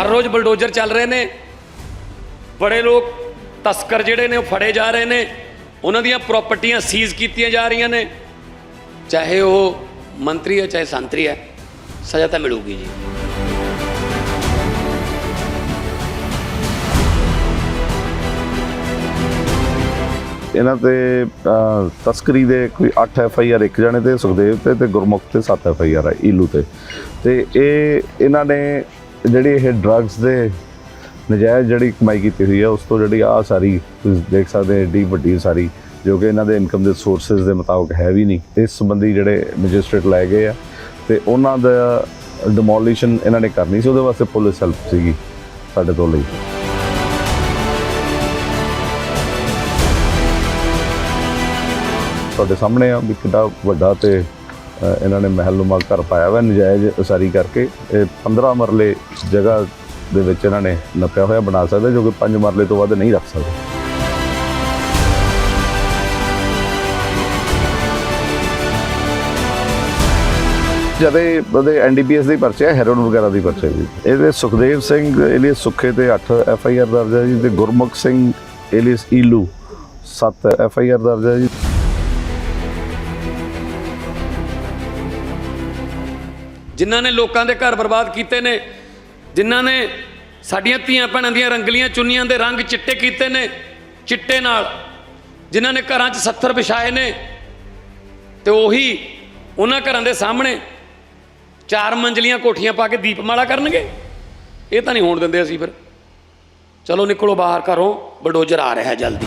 ਹਰ ਰੋਜ਼ bulldozer ਚੱਲ ਰਹੇ ਨੇ। ਬੜੇ ਲੋਕ ਤਸਕਰ ਜਿਹੜੇ ਨੇ ਉਹ ਫੜੇ ਜਾ ਰਹੇ ਨੇ। ਉਹਨਾਂ ਦੀਆਂ ਪ੍ਰਾਪਰਟੀਆਂ ਸੀਜ਼ ਕੀਤੀਆਂ ਜਾ ਰਹੀਆਂ ਨੇ। ਚਾਹੇ ਉਹ ਮੰਤਰੀ ਹੈ, ਚਾਹੇ ਸੰਤਰੀ ਹੈ, ਸਜ਼ਾ ਤਾਂ ਮਿਲੂਗੀ ਜੀ। ਇਹਨਾਂ ਤੇ ਤਸਕਰੀ ਦੇ ਕੋਈ 8 ਐਫ ਆਈ ਆਰ ਇੱਕ ਜਣੇ ਤੇ, ਸੁਖਦੇਵ ਤੇ ਤੇ ਗੁਰਮੁਖ ਤੇ 7 ਐਫ ਆਈ ਆਰ ਹੈ ਈਲੂ ਤੇ। ਤੇ ਇਹ, ਇਹਨਾਂ ਨੇ ਜਿਹੜੀ ਇਹ ਡਰੱਗਸ ਦੇ ਨਜਾਇਜ਼ ਜਿਹੜੀ ਕਮਾਈ ਕੀਤੀ ਹੋਈ ਹੈ ਉਸ ਤੋਂ ਜਿਹੜੀ ਆ ਸਾਰੀ, ਤੁਸੀਂ ਦੇਖ ਸਕਦੇ ਐਡੀ ਵੱਡੀ ਸਾਰੀ, ਜੋ ਕਿ ਇਹਨਾਂ ਦੇ ਇਨਕਮ ਦੇ ਸੋਰਸਸ ਦੇ ਮੁਤਾਬਕ ਹੈ ਵੀ ਨਹੀਂ। ਇਸ ਸੰਬੰਧੀ ਜਿਹੜੇ ਮੈਜਿਸਟ੍ਰੇਟ ਲੈ ਗਏ ਆ ਤੇ ਉਹਨਾਂ ਦਾ ਡਿਮੋਲੀਸ਼ਨ ਇਹਨਾਂ ਨੇ ਕਰਨੀ ਸੀ, ਉਹਦੇ ਵਾਸਤੇ ਪੁਲਿਸ ਹੈਲਪ ਸੀਗੀ ਸਾਡੇ ਤੋਂ ਲਈ। ਤੁਹਾਡੇ ਸਾਹਮਣੇ ਆ ਵੀ ਕਿੰਨਾ ਵੱਡਾ ਤੇ ਇਹਨਾਂ ਨੇ ਮਹਿਲਨੁਮਾ ਘਰ ਪਾਇਆ ਹੋਇਆ, ਨਜਾਇਜ਼ ਉਸਾਰੀ ਕਰਕੇ। ਇਹ 15 ਮਰਲੇ ਜਗ੍ਹਾ ਦੇ ਵਿੱਚ ਇਹਨਾਂ ਨੇ ਨੱਪਿਆ ਹੋਇਆ, ਬਣਾ ਸਕਦੇ, ਜੋ ਕਿ 5 ਮਰਲੇ ਤੋਂ ਵੱਧ ਨਹੀਂ ਰੱਖ ਸਕਦੇ। ਜਦੇ ਉਹਦੇ ਐਨਡੀਪੀਐਸ ਦੇ ਪਰਚੇ ਆ ਹੈਰੋਨ ਵਗੈਰਾ ਦੀ ਪਰਚੇ ਜੀ। ਇਹਦੇ ਸੁਖਦੇਵ ਸਿੰਘ ਏਲੀਅਸ ਸੁੱਖੇ ਤੇ 8 ਐਫ ਆਈ ਆਰ ਦਰਜ ਹੈ ਜੀ, ਤੇ Gurmukh Singh alias Eelu 7 F I R ਦਰਜ ਹੈ ਜੀ। ਜਿਨ੍ਹਾਂ ਨੇ ਲੋਕਾਂ ਦੇ ਘਰ ਬਰਬਾਦ ਕੀਤੇ ਨੇ, ਜਿਨ੍ਹਾਂ ਨੇ ਸਾਡੀਆਂ ਧੀਆਂ ਭੈਣਾਂ ਦੀਆਂ ਰੰਗਲੀਆਂ ਚੁੰਨੀਆਂ ਦੇ ਰੰਗ ਚਿੱਟੇ ਕੀਤੇ ਨੇ, ਚਿੱਟੇ ਨਾਲ, ਜਿਨ੍ਹਾਂ ਨੇ ਘਰਾਂ 'ਚ 70 ਵਿਛਾਏ ਨੇ, ਤੇ ਉਹੀ ਉਹਨਾਂ ਘਰਾਂ ਦੇ ਸਾਹਮਣੇ ਚਾਰ ਮੰਜ਼ਲੀਆਂ ਕੋਠੀਆਂ ਪਾ ਕੇ ਦੀਪਮਾਲਾ ਕਰਨਗੇ। ਇਹ ਤਾਂ ਨਹੀਂ ਹੋਣ ਦਿੰਦੇ ਅਸੀਂ ਫਿਰ। ਚਲੋ ਨਿਕਲੋ ਬਾਹਰ ਘਰੋਂ ਬਲਡੋਜ਼ਰ ਆ ਰਿਹਾ ਜਲਦੀ।